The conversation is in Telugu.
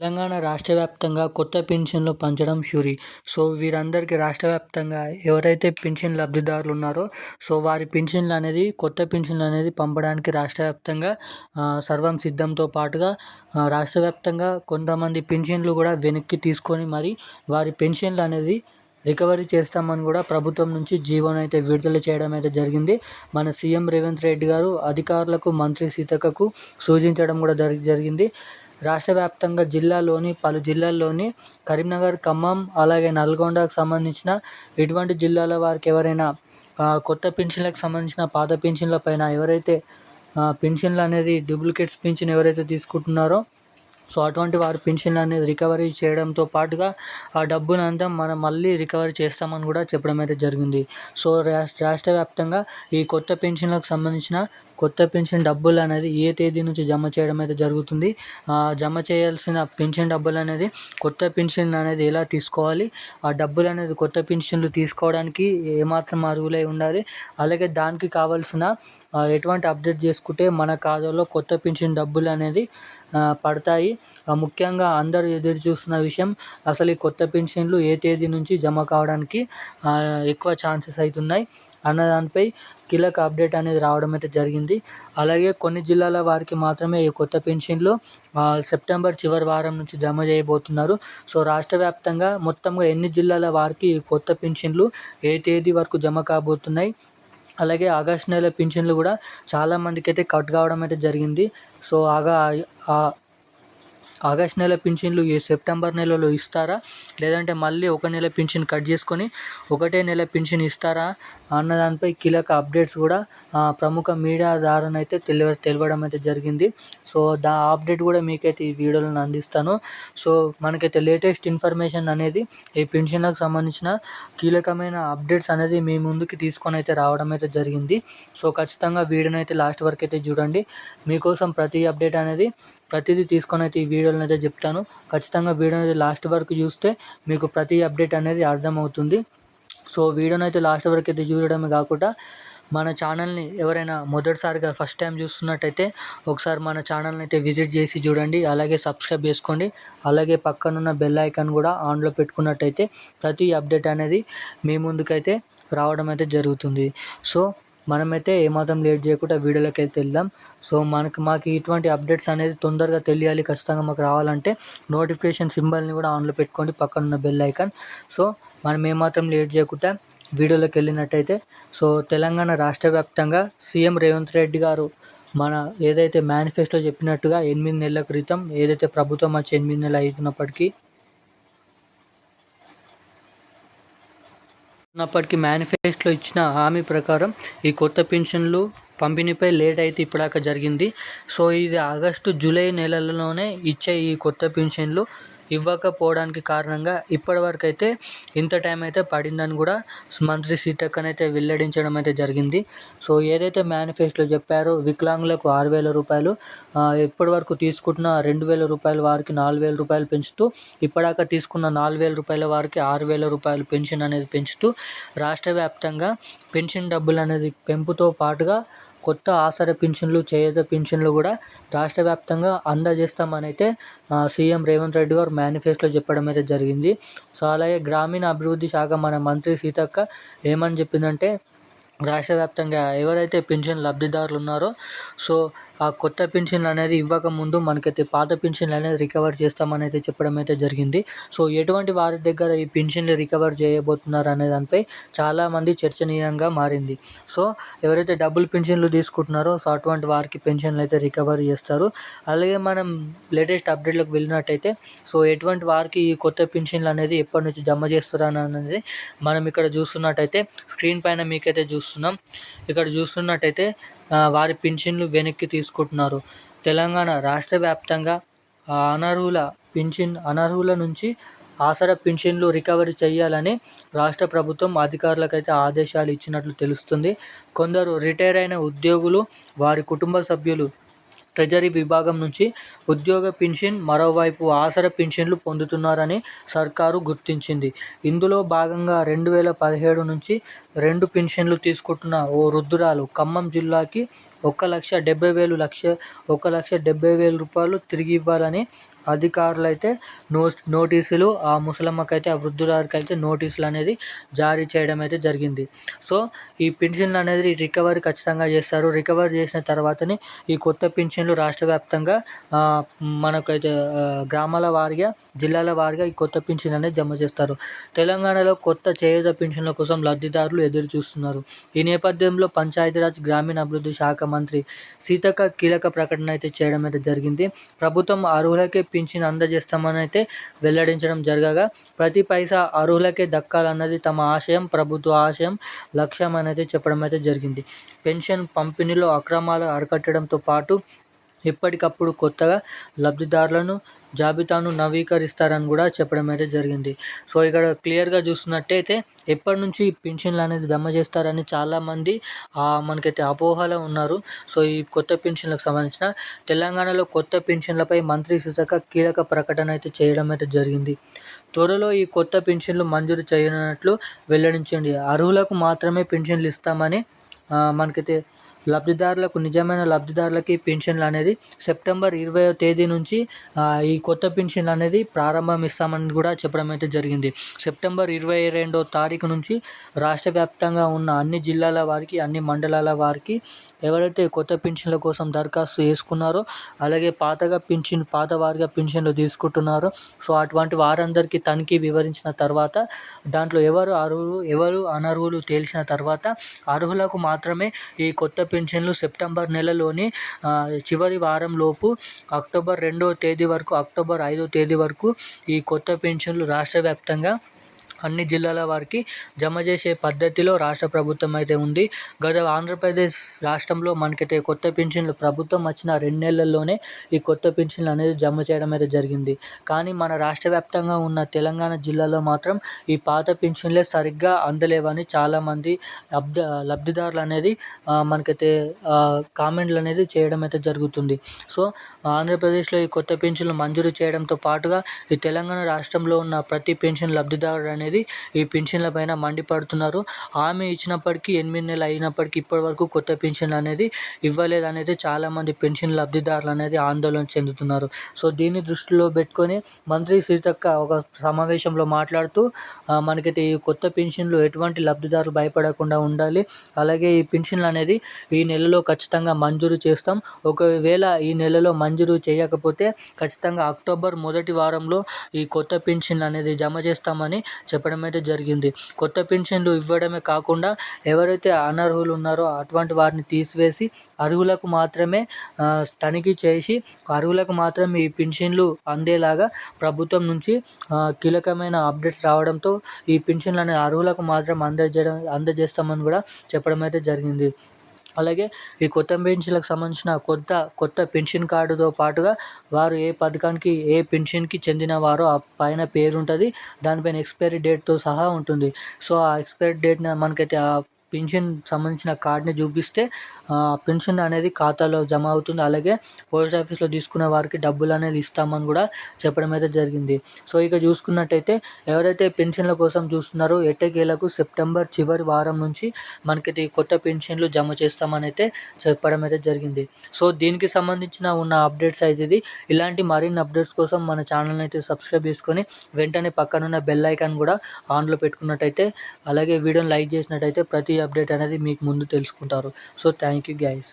తెలంగాణ రాష్ట్ర వ్యాప్తంగా కొత్త పింఛన్లు పంచడం షూరి. సో వీరందరికీ రాష్ట్ర వ్యాప్తంగా ఎవరైతే పింఛన్ లబ్ధిదారులు ఉన్నారో సో వారి పింఛన్లు అనేది కొత్త పింఛన్లు అనేది పంపడానికి రాష్ట్ర వ్యాప్తంగా సర్వం సిద్ధంతో పాటుగా రాష్ట్ర వ్యాప్తంగా కొంతమంది పింఛన్లు కూడా వెనక్కి తీసుకొని మరి వారి పెన్షన్లు అనేది రికవరీ చేస్తామని కూడా ప్రభుత్వం నుంచి జీవోను అయితే విడుదల చేయడం అయితే జరిగింది. మన సీఎం రేవంత్ రెడ్డి గారు అధికారులకు మంత్రి సీతక్కకు సూచించడం కూడా జరిగి జరిగింది. రాష్ట్ర వ్యాప్తంగా జిల్లాలోని పలు జిల్లాల్లోని కరీంనగర్ ఖమ్మం అలాగే నల్గొండకు సంబంధించిన ఇటువంటి జిల్లాల వారికి ఎవరైనా కొత్త పెన్షన్లకు సంబంధించిన పాత పెన్షన్ల పైన ఎవరైతే పెన్షన్లు అనేది డూప్లికేట్స్ పెన్షన్ ఎవరైతే తీసుకుంటున్నారో సో అటువంటి వారి పెన్షన్ అనేది రికవరీ చేయడంతో పాటుగా ఆ డబ్బును అంతా మనం మళ్ళీ రికవరీ చేస్తామని కూడా చెప్పడం అయితే జరిగింది. సో రాష్ట్ర రాష్ట్ర వ్యాప్తంగా ఈ కొత్త పెన్షన్లకు సంబంధించిన కొత్త పెన్షన్ డబ్బులు అనేది ఏ తేదీ నుంచి జమ చేయడం అయితే జరుగుతుంది జమ చేయాల్సిన పెన్షన్ డబ్బులు అనేది కొత్త పెన్షన్ అనేది ఎలా తీసుకోవాలి ఆ డబ్బులు అనేది కొత్త పెన్షన్లు తీసుకోవడానికి ఏమాత్రం అర్హులై ఉండాలి అలాగే దానికి కావాల్సిన ఎటువంటి అప్డేట్ చేసుకుంటే మన ఖాతాలో కొత్త పెన్షన్ డబ్బులు అనేది పడతాయి. ముఖ్యంగా అందరూ ఎదురు చూస్తున్న విషయం అసలు ఈ కొత్త పెన్షన్లు ఏ తేదీ నుంచి జమ కావడానికి ఎక్కువ ఛాన్సెస్ అవుతున్నాయి అన్న దానిపై కీలక అప్డేట్ అనేది రావడం అయితే జరిగింది. అలాగే కొన్ని జిల్లాల వారికి మాత్రమే ఈ కొత్త పెన్షన్లు సెప్టెంబర్ చివరి వారం నుంచి జమ చేయబోతున్నారు. సో రాష్ట్ర వ్యాప్తంగా మొత్తంగా ఎన్ని జిల్లాల వారికి కొత్త పెన్షన్లు ఏ తేదీ వరకు జమ కాబోతున్నాయి అలాగే ఆగస్ట్ నెల పింఛన్లు కూడా చాలామందికి అయితే కట్ కావడం అయితే జరిగింది. సో ఆగా ఆగస్ట్ నెల పింఛన్లు ఈ సెప్టెంబర్ నెలలో ఇస్తారా? లేదంటే మళ్ళీ ఒక నెల పింఛన్ కట్ చేసుకొని ఒకటే నెల పింఛన్ ఇస్తారా? అన్న దానిపై కీలక అప్డేట్స్ కూడా ప్రముఖ మీడియా ద్వారా అయితే తెలియ తెలవడం అయితే జరిగింది. సో దా అప్డేట్ కూడా మీకైతే ఈ వీడియోలో అందిస్తాను. సో మనకైతే లేటెస్ట్ ఇన్ఫర్మేషన్ అనేది ఈ పెన్షన్లకు సంబంధించిన కీలకమైన అప్డేట్స్ అనేది మీ ముందుకి తీసుకొని అయితే రావడం అయితే జరిగింది. సో ఖచ్చితంగా వీడియోని అయితే లాస్ట్ వరకు అయితే చూడండి. మీకోసం ప్రతి అప్డేట్ అనేది ప్రతిదీ తీసుకొని అయితే ఈ వీడియోలో అయితే చెప్తాను. ఖచ్చితంగా వీడియో అనేది లాస్ట్ వరకు చూస్తే మీకు ప్రతి అప్డేట్ అనేది అర్థమవుతుంది. సో వీడియోని అయితే లాస్ట్ వరకు అయితే చూడడమే కాకుండా మన ఛానల్ని ఎవరైనా మొదటిసారిగా ఫస్ట్ టైం చూస్తున్నట్టయితే ఒకసారి మన ఛానల్ని అయితే విజిట్ చేసి చూడండి. అలాగే సబ్స్క్రైబ్ చేసుకోండి. అలాగే పక్కనున్న బెల్ ఐకాన్ కూడా ఆన్లో పెట్టుకున్నట్టయితే ప్రతి అప్డేట్ అనేది మీ ముందుకైతే రావడం అయితే జరుగుతుంది. సో మనమైతే ఏమాత్రం లేట్ చేయకుండా వీడియోలోకి అయితే వెళ్దాం. సో మనకు మాకు ఇటువంటి అప్డేట్స్ అనేది తొందరగా తెలియాలి. ఖచ్చితంగా మాకు రావాలంటే నోటిఫికేషన్ సింబల్ని కూడా ఆన్లో పెట్టుకోండి పక్కన ఉన్న బెల్ ఐకాన్. సో మనం ఏమాత్రం లేట్ చేయకుండా వీడియోలోకి వెళ్ళినట్టయితే సో తెలంగాణ రాష్ట్ర వ్యాప్తంగా సీఎం రేవంత్ రెడ్డి గారు మన ఏదైతే మేనిఫెస్టో చెప్పినట్టుగా ఎనిమిది నెలల క్రితం ఏదైతే ప్రభుత్వం వచ్చి ఎనిమిది నెలలు అవుతున్నప్పటికీ ఉన్నప్పటికీ మేనిఫెస్టోలో ఇచ్చిన హామీ ప్రకారం ఈ కొత్త పెన్షన్లు పంపిణీపై లేట్ అయితే ఇప్పటిదాకా జరిగింది. సో ఇది ఆగస్టు జూలై నెలలలోనే ఇచ్చే ఈ కొత్త పెన్షన్లు ఇవ్వకపోవడానికి కారణంగా ఇప్పటివరకు అయితే ఇంత టైం అయితే పడిందని కూడా మంత్రి సీతక్కన అయితే వెల్లడించడం అయితే జరిగింది. సో ఏదైతే మేనిఫెస్టోలో చెప్పారో వికలాంగులకు ఆరు వేల రూపాయలు ఇప్పటి వరకు తీసుకుంటున్న రెండు వేల రూపాయల వారికి నాలుగు వేల రూపాయలు పెంచుతూ ఇప్పటిదాకా తీసుకున్న నాలుగు వేల రూపాయల వారికి ఆరు వేల రూపాయలు పెన్షన్ అనేది పెంచుతూ రాష్ట్ర వ్యాప్తంగా పెన్షన్ డబ్బులు అనేది పెంపుతో పాటుగా కొత్త ఆసరా పింఛన్లు చేయూత పింఛన్లు కూడా రాష్ట్ర వ్యాప్తంగా అందజేస్తామని అయితే సీఎం రేవంత్ రెడ్డి గారు మేనిఫెస్టోలో చెప్పడం అయితే జరిగింది. సో అలాగే గ్రామీణ అభివృద్ధి శాఖ మన మంత్రి సీతక్క ఏమని చెప్పిందంటే రాష్ట్ర వ్యాప్తంగా ఎవరైతే పింఛన్ లబ్ధిదారులు ఉన్నారో సో ఆ కొత్త పెన్షన్లు అనేది ఇవ్వకముందు మనకైతే పాత పెన్షన్లు అనేది రికవర్ చేస్తామని అయితే చెప్పడం అయితే జరిగింది. సో ఎటువంటి వారి దగ్గర ఈ పెన్షన్లు రికవర్ చేయబోతున్నారు అనే దానిపై చాలామంది చర్చనీయంగా మారింది. సో ఎవరైతే డబుల్ పెన్షన్లు తీసుకుంటున్నారో సో అటువంటి వారికి పెన్షన్లు అయితే రికవర్ చేస్తారు. అలాగే మనం లేటెస్ట్ అప్డేట్లకు వెళ్ళినట్టయితే సో ఎటువంటి వారికి ఈ కొత్త పెన్షన్లు అనేది ఎప్పటి నుంచి జమ చేస్తున్నారు అనేది మనం ఇక్కడ చూస్తున్నట్టయితే స్క్రీన్ పైన మీకైతే చూస్తున్నాం. ఇక్కడ చూస్తున్నట్టయితే వారి పింఛన్లు వెనక్కి తీసుకుంటున్నారు. తెలంగాణ రాష్ట్ర వ్యాప్తంగా అనర్హుల పింఛన్ అనర్హుల నుంచి ఆసరా పింఛన్లు రికవరీ చేయాలని రాష్ట్ర ప్రభుత్వం అధికారులకైతే ఆదేశాలు ఇచ్చినట్లు తెలుస్తుంది. కొందరు రిటైర్ అయిన ఉద్యోగులు వారి కుటుంబ సభ్యులు ట్రెజరీ విభాగం నుంచి ఉద్యోగ పెన్షన్ మరోవైపు ఆసరా పెన్షన్లు పొందుతున్నారని సర్కారు గుర్తించింది. ఇందులో భాగంగా రెండు వేల పదిహేడు నుంచి రెండు పెన్షన్లు తీసుకుంటున్న ఓ వృద్ధురాలు ఖమ్మం జిల్లాకి ఒక లక్ష డెబ్బై వేలు లక్ష ఒక లక్ష డెబ్బై వేల రూపాయలు తిరిగి ఇవ్వాలని అధికారులు అయితే నో నోటీసులు ఆ ముసలమ్మకైతే ఆ వృద్ధురాలికి అయితే నోటీసులు అనేది జారీ చేయడం అయితే జరిగింది. సో ఈ పింఛన్లు అనేది రికవరీ ఖచ్చితంగా చేస్తారు. రికవరీ చేసిన తర్వాతనే ఈ కొత్త పింఛన్లు రాష్ట్ర వ్యాప్తంగా మనకైతే గ్రామాల వారిగా జిల్లాల వారిగా ఈ కొత్త పింఛన్ అనేది జమ చేస్తారు. తెలంగాణలో కొత్త చేయూత పింఛన్ల కోసం లబ్ధిదారులు ఎదురు చూస్తున్నారు. ఈ నేపథ్యంలో పంచాయతీరాజ్ గ్రామీణ అభివృద్ధి శాఖ మంత్రి సీతక్క కీలక ప్రకటన అయితే చేయడం అయితే జరిగింది. ప్రభుత్వం అర్హులకే పింఛన్ అందజేస్తామని అయితే వెల్లడించడం జరగగా ప్రతి పైసా అర్హులకే దక్కాలన్నది తమ ఆశయం ప్రభుత్వ ఆశయం లక్ష్యం అనేది చెప్పడం అయితే జరిగింది. పెన్షన్ పంపిణీలో అక్రమాలు అరికట్టడంతో పాటు ఎప్పటికప్పుడు కొత్తగా లబ్ధిదారులను జాబితాను నవీకరిస్తారని కూడా చెప్పడం అయితే జరిగింది. సో ఇక్కడ క్లియర్గా చూస్తున్నట్టయితే ఎప్పటి నుంచి పెన్షన్లు అనేది జమ చేస్తారని చాలామంది మనకైతే అపోహలో ఉన్నారు. సో ఈ కొత్త పెన్షన్లకు సంబంధించిన తెలంగాణలో కొత్త పెన్షన్లపై మంత్రి సుజక కీలక ప్రకటన అయితే చేయడం అయితే జరిగింది. త్వరలో ఈ కొత్త పెన్షన్లు మంజూరు చేయనున్నట్లు వెల్లడించండి. అర్హులకు మాత్రమే పెన్షన్లు ఇస్తామని మనకైతే లబ్ధిదారులకు నిజమైన లబ్ధిదారులకి పెన్షన్లు అనేది సెప్టెంబర్ ఇరవై తేదీ నుంచి ఈ కొత్త పెన్షన్లు అనేది ప్రారంభమిస్తామని కూడా చెప్పడం అయితే జరిగింది. సెప్టెంబర్ ఇరవై రెండో తారీఖు నుంచి రాష్ట్ర వ్యాప్తంగా ఉన్న అన్ని జిల్లాల వారికి అన్ని మండలాల వారికి ఎవరైతే కొత్త పెన్షన్ల కోసం దరఖాస్తు చేసుకున్నారో అలాగే పాతగా పెన్షన్ పాత వారిగా పెన్షన్లు తీసుకుంటున్నారో సో అటువంటి వారందరికీ తనిఖీ వివరించిన తర్వాత దాంట్లో ఎవరు అర్హులు ఎవరు అనర్హులు తేల్చిన తర్వాత అర్హులకు మాత్రమే ఈ కొత్త పెన్షన్లు సెప్టెంబర్ నెలలోని చివరి వారంలోపు అక్టోబర్ రెండవ తేదీ వరకు అక్టోబర్ ఐదో తేదీ వరకు ఈ కొత్త పెన్షన్లు రాష్ట్ర వ్యాప్తంగా అన్ని జిల్లాల వారికి జమ చేసే పద్ధతిలో రాష్ట్ర ప్రభుత్వం అయితే ఉంది. గత ఆంధ్రప్రదేశ్ రాష్ట్రంలో మనకైతే కొత్త పెన్షన్లు ప్రభుత్వం వచ్చిన రెండు నెలల్లోనే ఈ కొత్త పెన్షన్లు అనేది జమ చేయడం అయితే జరిగింది. కానీ మన రాష్ట్ర వ్యాప్తంగా ఉన్న తెలంగాణ జిల్లాలో మాత్రం ఈ పాత పెన్షన్లే సరిగ్గా అందలేవని చాలామంది లబ్ధ లబ్ధిదారులు అనేది మనకైతే కామెంట్లు అనేది చేయడం అయితే జరుగుతుంది. సో ఆంధ్రప్రదేశ్లో ఈ కొత్త పెన్షన్లు మంజూరు చేయడంతో పాటుగా ఈ తెలంగాణ రాష్ట్రంలో ఉన్న ప్రతి పెన్షన్ లబ్ధిదారుడు అనేది అనేది ఈ పెన్షన్ల పైన మండిపడుతున్నారు. హామీ ఇచ్చినప్పటికీ ఎనిమిది నెలలు అయినప్పటికీ ఇప్పటి వరకు కొత్త పెన్షన్ అనేది ఇవ్వలేదు అనేది చాలామంది పెన్షన్ లబ్ధిదారులు అనేది ఆందోళన చెందుతున్నారు. సో దీన్ని దృష్టిలో పెట్టుకొని మంత్రి సీతక్క ఒక సమావేశంలో మాట్లాడుతూ మనకైతే ఈ కొత్త పెన్షన్లు ఎటువంటి లబ్ధిదారులు భయపడకుండా ఉండాలి. అలాగే ఈ పెన్షన్లు అనేది ఈ నెలలో ఖచ్చితంగా మంజూరు చేస్తాం. ఒకవేళ ఈ నెలలో మంజూరు చేయకపోతే ఖచ్చితంగా అక్టోబర్ మొదటి వారంలో ఈ కొత్త పెన్షన్లు అనేది జమ చేస్తామని చెప్పడం అయితే జరిగింది. కొత్త పెన్షన్లు ఇవ్వడమే కాకుండా ఎవరైతే అనర్హులు ఉన్నారో అటువంటి వారిని తీసివేసి అర్హులకు మాత్రమే తనిఖీ చేసి అర్హులకు మాత్రమే ఈ పెన్షన్లు అందేలాగా ప్రభుత్వం నుంచి కీలకమైన అప్డేట్స్ రావడంతో ఈ పెన్షన్లు అనే అర్హులకు మాత్రం అందజేయడం అందజేస్తామని కూడా చెప్పడం అయితే జరిగింది. అలాగే ఈ కొత్త పెన్షన్లకు సంబంధించిన కొత్త కొత్త పెన్షన్ కార్డుతో పాటుగా వారు ఏ పథకానికి ఏ పెన్షన్కి చెందినవారో ఆ పైన పేరు ఉంటుంది దానిపైన ఎక్స్పైరీ డేట్తో సహా ఉంటుంది. సో ఆ ఎక్స్పైరీ డేట్ని మనకైతే ఆ పెన్షన్ సంబంధించిన కార్డ్ని చూపిస్తే పెన్షన్ అనేది ఖాతాలో జమ అవుతుంది. అలాగే పోస్ట్ ఆఫీస్లో తీసుకున్న వారికి డబ్బులు అనేది ఇస్తామని కూడా చెప్పడం అయితే జరిగింది. సో ఇక చూసుకున్నట్టయితే ఎవరైతే పెన్షన్ల కోసం చూస్తున్నారో ఎట్టకేలకు సెప్టెంబర్ చివరి వారం నుంచి మనకి కొత్త పెన్షన్లు జమ చేస్తామని అయితే చెప్పడం అయితే జరిగింది. సో దీనికి సంబంధించిన ఉన్న అప్డేట్స్ అయితే ఇది ఇలాంటి మరిన్ని అప్డేట్స్ కోసం మన ఛానల్ని అయితే సబ్స్క్రైబ్ చేసుకొని వెంటనే పక్కనున్న బెల్ ఐకాన్ కూడా ఆన్లో పెట్టుకున్నట్టయితే అలాగే వీడియోని లైక్ చేసినట్టయితే ప్రతి అప్డేట్ అనేది మీకు ముందు తెలుసుకుంటారు. So thank you guys